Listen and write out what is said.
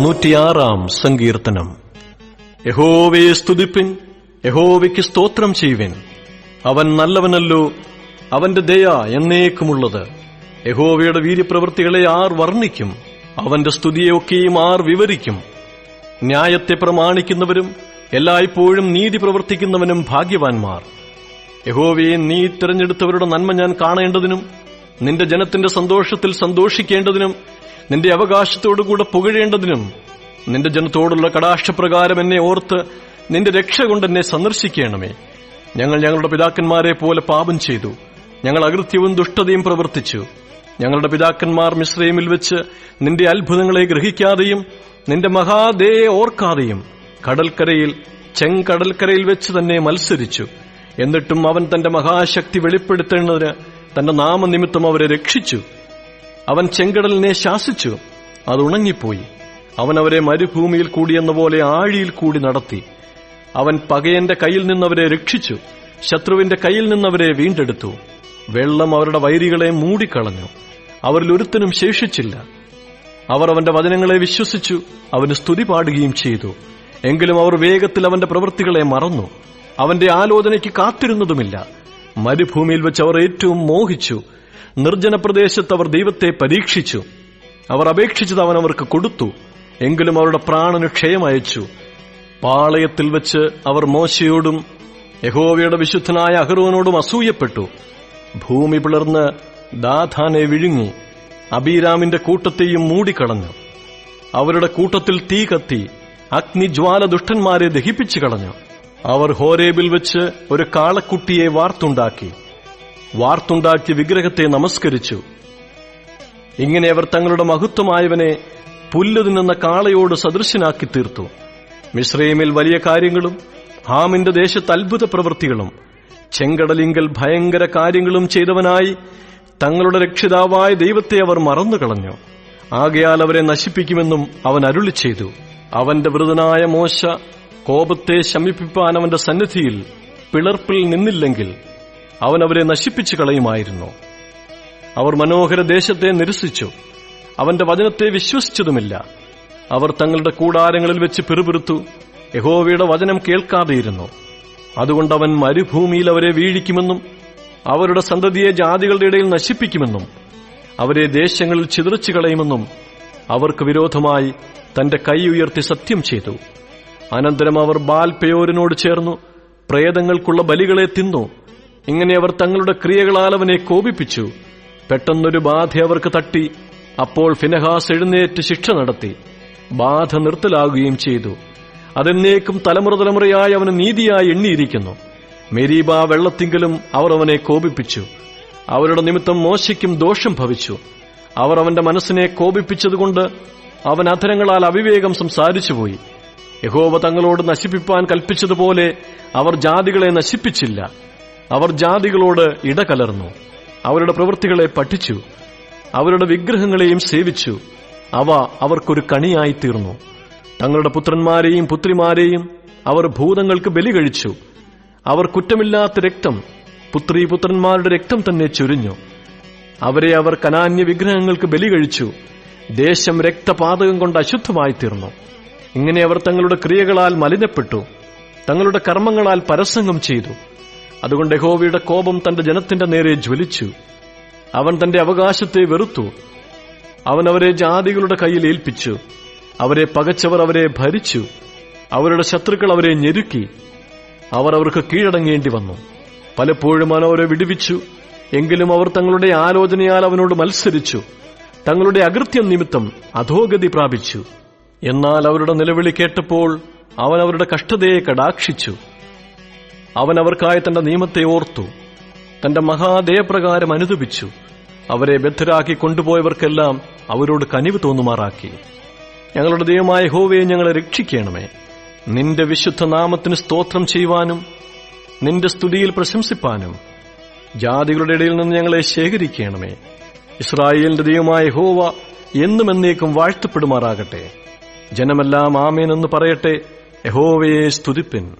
നൂറ്റിയാറാം സങ്കീർത്തനം. യഹോവയെ സ്തുതിപ്പിൻ യഹോവയ്ക്ക് സ്തോത്രം ചെയ്യുവിൻ. അവൻ നല്ലവനല്ലോ അവന്റെ ദയ എന്നേക്കുമുള്ളത്. യഹോവയുടെ വീര്യപ്രവൃത്തികളെ ആർ വർണിക്കും അവന്റെ സ്തുതിയൊക്കെയും ആർ വിവരിക്കും. ന്യായത്തെ പ്രമാണിക്കുന്നവരും എല്ലായ്പ്പോഴും നീതി പ്രവർത്തിക്കുന്നവനും ഭാഗ്യവാൻമാർ യഹോവയെ നീ തിരഞ്ഞെടുത്തവരുടെ നന്മ ഞാൻ കാണേണ്ടതിനും നിന്റെ ജനത്തിന്റെ സന്തോഷത്തിൽ സന്തോഷിക്കേണ്ടതിനും നിന്റെ അവകാശത്തോടുകൂടെ പുകഴേണ്ടതിനും നിന്റെ ജനത്തോടുള്ള കടാക്ഷപ്രകാരം എന്നെ ഓർത്ത് നിന്റെ രക്ഷ കൊണ്ട് എന്നെ സന്ദർശിക്കണമേ. ഞങ്ങൾ ഞങ്ങളുടെ പിതാക്കന്മാരെ പോലെ പാപം ചെയ്തു. ഞങ്ങൾ അകൃത്യവും ദുഷ്ടതയും പ്രവർത്തിച്ചു. ഞങ്ങളുടെ പിതാക്കന്മാർ മിശ്രയിമിൽ വെച്ച് നിന്റെ അത്ഭുതങ്ങളെ ഗ്രഹിക്കാതെയും നിന്റെ മഹാദേയെ ഓർക്കാതെയും കടൽക്കരയിൽ ചെങ്കടൽക്കരയിൽ വെച്ച് തന്നെ മത്സരിച്ചു. എന്നിട്ടും അവൻ തന്റെ മഹാശക്തി വെളിപ്പെടുത്തേണ്ടതിന് തന്റെ നാമനിമിത്തം അവരെ രക്ഷിച്ചു. അവൻ ചെങ്കടലിനെ ശാസിച്ചു. അത് ഉണങ്ങിപ്പോയി. അവൻ അവരെ മരുഭൂമിയിൽ കൂടിയെന്ന പോലെ ആഴിയിൽ കൂടി നടത്തി. അവൻ പകയന്റെ കയ്യിൽ നിന്നവരെ രക്ഷിച്ചു. ശത്രുവിന്റെ കയ്യിൽ നിന്നവരെ വീണ്ടെടുത്തു. വെള്ളം അവരുടെ വൈരികളെ മൂടിക്കളഞ്ഞു. അവരിൽ ഒരുത്തനും ശേഷിച്ചില്ല. അവർ അവന്റെ വചനങ്ങളെ വിശ്വസിച്ചു. അവന് സ്തുതി പാടുകയും ചെയ്തു. എങ്കിലും അവർ വേഗത്തിൽ അവന്റെ പ്രവൃത്തികളെ മറന്നു. അവന്റെ ആലോചനയ്ക്ക് കാത്തിരുന്നതുമില്ല. മരുഭൂമിയിൽ വെച്ച് അവർ ഏറ്റവും മോഹിച്ചു. നിർജന പ്രദേശത്ത് അവർ ദൈവത്തെ പരീക്ഷിച്ചു. അവർ അപേക്ഷിച്ചത് അവൻ അവർക്ക് കൊടുത്തു. എങ്കിലും അവരുടെ പ്രാണന് ക്ഷയമയച്ചു പാളയത്തിൽ വെച്ച് അവർ മോശയോടും യഹോവയുടെ വിശുദ്ധനായ അഹ്റോനോടും അസൂയപ്പെട്ടു. ഭൂമി പിളർന്ന് ദാഥാനെ വിഴുങ്ങി. അബീരാമിന്റെ കൂട്ടത്തെയും മൂടിക്കളഞ്ഞു. അവരുടെ കൂട്ടത്തിൽ തീ കത്തി അഗ്നിജ്വാല ദുഷ്ടന്മാരെ ദഹിപ്പിച്ചു കളഞ്ഞു അവർ ഹോരേബിൽ വെച്ച് ഒരു കാളക്കുട്ടിയെ വാർത്തുണ്ടാക്കി. വാർത്തുണ്ടാക്കിയ വിഗ്രഹത്തെ നമസ്കരിച്ചു. ഇങ്ങനെ അവർ തങ്ങളുടെ മഹത്വമായവനെ പുല്ലു തിന്നുന്ന കാളയോട് സദൃശനാക്കി തീർത്തു. മിശ്രൈമിൽ വലിയ കാര്യങ്ങളും ഹാമിന്റെ ദേശത്ത് അത്ഭുത പ്രവൃത്തികളും ചെങ്കടലിങ്കൽ ഭയങ്കര കാര്യങ്ങളും ചെയ്തവനായി തങ്ങളുടെ രക്ഷിതാവായ ദൈവത്തെ അവർ മറന്നുകളഞ്ഞു. ആകയാൽ അവരെ നശിപ്പിക്കുമെന്നും അവൻ അരുളി ചെയ്തു. അവന്റെ വൃതനായ മോശ കോപത്തെ ശമിപ്പിപ്പാൻ അവന്റെ സന്നിധിയിൽ പിളർപ്പിൽ നിന്നില്ലെങ്കിൽ അവൻ അവരെ നശിപ്പിച്ചു കളയുമായിരുന്നു. അവർ മനോഹര ദേശത്തെ നിരസിച്ചു. അവന്റെ വചനത്തെ വിശ്വസിച്ചതുമില്ല. അവർ തങ്ങളുടെ കൂടാരങ്ങളിൽ വെച്ച് പിറുപിറുത്തു. യഹോവയുടെ വചനം കേൾക്കാതെയിരുന്നു. അതുകൊണ്ട് അവൻ മരുഭൂമിയിൽ അവരെ വീഴിക്കുമെന്നും അവരുടെ സന്തതിയെ ജാതികളുടെ ഇടയിൽ നശിപ്പിക്കുമെന്നും അവരെ ദേശങ്ങളിൽ ചിതറിച്ചു കളയുമെന്നും അവർക്ക് വിരോധമായി തന്റെ കൈ ഉയർത്തി സത്യം ചെയ്തു. അനന്തരം അവർ ബാൽ പെയോരിനോട് ചേർന്നു പ്രേതങ്ങൾക്കുള്ള ബലികളെ തിന്നു ഇങ്ങനെ അവർ തങ്ങളുടെ ക്രിയകളാൽ അവനെ കോപിപ്പിച്ചു. പെട്ടെന്നൊരു ബാധ അവർക്ക് തട്ടി. അപ്പോൾ ഫിനഹാസ് എഴുന്നേറ്റ് ശിക്ഷ നടത്തി. ബാധ നിർത്തലാകുകയും ചെയ്തു. അതെന്നേക്കും തലമുറ തലമുറയായി അവന് നീതിയായി എണ്ണിയിരിക്കുന്നു. മെരീബ വെള്ളത്തിങ്കലും അവർ അവനെ കോപിപ്പിച്ചു. അവരുടെ നിമിത്തം മോശയ്ക്കും ദോഷം ഭവിച്ചു. അവർ അവന്റെ മനസ്സിനെ കോപിപ്പിച്ചതുകൊണ്ട് അവൻ അധരങ്ങളാൽ അവിവേകം സംസാരിച്ചുപോയി. യഹോവ തങ്ങളോട് നശിപ്പിപ്പാൻ കൽപ്പിച്ചതുപോലെ അവർ ജാതികളെ നശിപ്പിച്ചില്ല. അവർ ജാതികളോട് ഇടകലർന്നു. അവരുടെ പ്രവൃത്തികളെ പഠിച്ചു. അവരുടെ വിഗ്രഹങ്ങളെയും സേവിച്ചു. അവ അവർക്കൊരു കണിയായി തീർന്നു. തങ്ങളുടെ പുത്രന്മാരെയും പുത്രിമാരെയും അവർ ഭൂതങ്ങൾക്ക് ബലി കഴിച്ചു. അവർ കുറ്റമില്ലാത്ത രക്തം പുത്രീ പുത്രന്മാരുടെ രക്തം തന്നെ ചൊരിഞ്ഞു. അവരെ അവർ കനാന്യ വിഗ്രഹങ്ങൾക്ക് ബലി കഴിച്ചു. ദേശം രക്തപാതകം കൊണ്ട് അശുദ്ധമായി തീർന്നു. ഇങ്ങനെ അവർ തങ്ങളുടെ ക്രിയകളാൽ മലിനപ്പെട്ടു. തങ്ങളുടെ കർമ്മങ്ങളാൽ പരസംഗം ചെയ്തു. അതുകൊണ്ട് യഹോവയുടെ കോപം തന്റെ ജനത്തിന്റെ നേരെ ജ്വലിച്ചു. അവൻ തന്റെ അവകാശത്തെ വെറുത്തു. അവൻ അവരെ ജാതികളുടെ കയ്യിൽ ഏൽപ്പിച്ചു. അവരെ പകച്ചവർ അവരെ ഭരിച്ചു. അവരുടെ ശത്രുക്കൾ അവരെ ഞെരുക്കി. അവർ അവർക്ക് കീഴടങ്ങേണ്ടി വന്നു. പലപ്പോഴും അവൻ അവരെ വിടുവിച്ചു. എങ്കിലും അവർ തങ്ങളുടെ ആലോചനയാൽ അവനോട് മത്സരിച്ചു. തങ്ങളുടെ അകൃത്യം നിമിത്തം അധോഗതി പ്രാപിച്ചു. എന്നാൽ അവരുടെ നിലവിളി കേട്ടപ്പോൾ അവൻ അവരുടെ കഷ്ടതയെ കടാക്ഷിച്ചു. അവൻ അവർക്കായി തന്റെ നിയമത്തെ ഓർത്തു. തന്റെ മഹാദേയപ്രകാരം അനുദപിച്ചു. അവരെ ബദ്ധരാക്കി കൊണ്ടുപോയവർക്കെല്ലാം അവരോട് കനിവ് തോന്നുമാറാക്കി. ഞങ്ങളുടെ ദൈവമായ ഹോവയെ ഞങ്ങളെ രക്ഷിക്കണമേ. നിന്റെ വിശുദ്ധ നാമത്തിന് സ്തോത്രം ചെയ്യുവാനും നിന്റെ സ്തുതിയിൽ പ്രശംസിപ്പാനും ജാതികളുടെ ഇടയിൽ നിന്ന് ഞങ്ങളെ ശേഖരിക്കണമേ. ഇസ്രായേലിന്റെ ദൈവമായ ഹോവ എന്നും എന്നേക്കും വാഴ്ത്തപ്പെടുമാറാകട്ടെ. ജനമെല്ലാം ആമേനെന്ന് പറയട്ടെ. യഹോവയെ സ്തുതിപ്പിൻ.